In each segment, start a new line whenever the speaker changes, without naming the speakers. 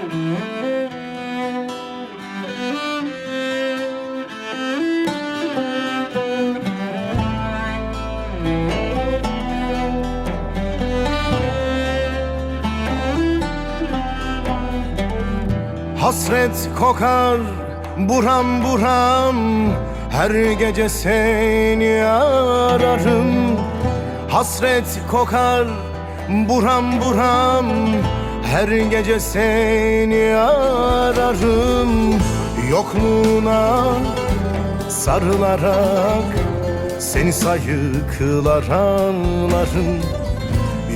Hasret kokar buram buram Her gece seni ararım. Hasret kokar buram buram Her gece seni ararım Yokluğuna sarılarak Seni sayıklar ağlarım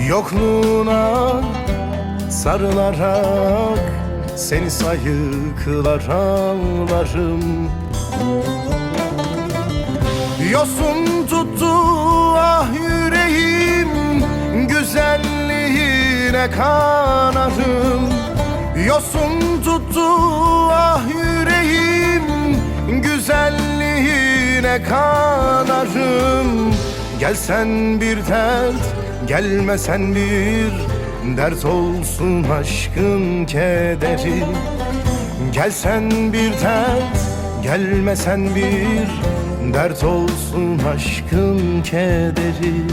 Yokluğuna sarılarak seni sayıklar ağlarım Yosun tuttu ah yüreğim Güzelliğine kanarım Yosun tuttu ah yüreğim. Güzelliğine kanarım Gelsen bir dert Gelmesen bir dert olsun aşkın kederi. Gelsen bir dert, gelmesen bir dert olsun aşkın kederi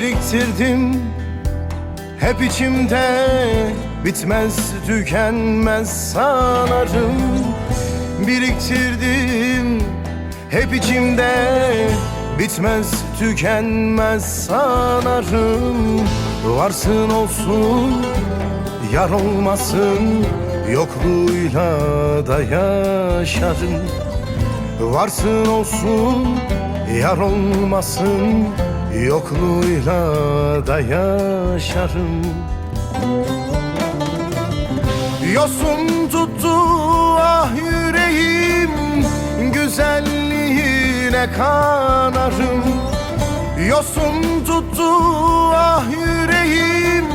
Biriktirdim. Hep içimde Bitmez tükenmez sanarım. Biriktirdim. Hep içimde Bitmez tükenmez sanarım. Varsın olsun yar olmasın Yokluğuyla da yaşarım. Varsın olsun yar olmasın Yokluğuyla da yaşarım. Yosun tuttu ah yüreğim Güzelliğine kanarım. Yosun tuttu ah yüreğim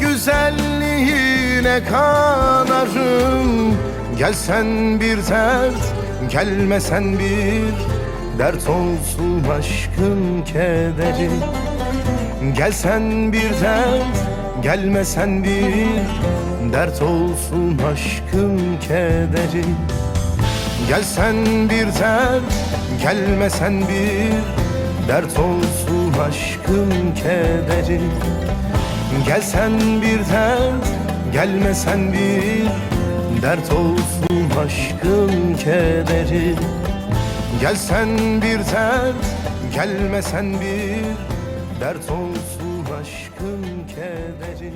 Güzelliğine kanarım. Gelsen bir dert Gelmesen bir dert olsun aşkın kederi. Gelsen bir dert, gelmesen bir. Dert olsun aşkın kederi. Gelsen bir dert, gelmesen bir. Dert olsun aşkın kederi. Gelsen bir dert, gelmesen bir. Dert olsun aşkın kederi Gelsen bir dert, gelmesen bir dert olsun aşkın kederi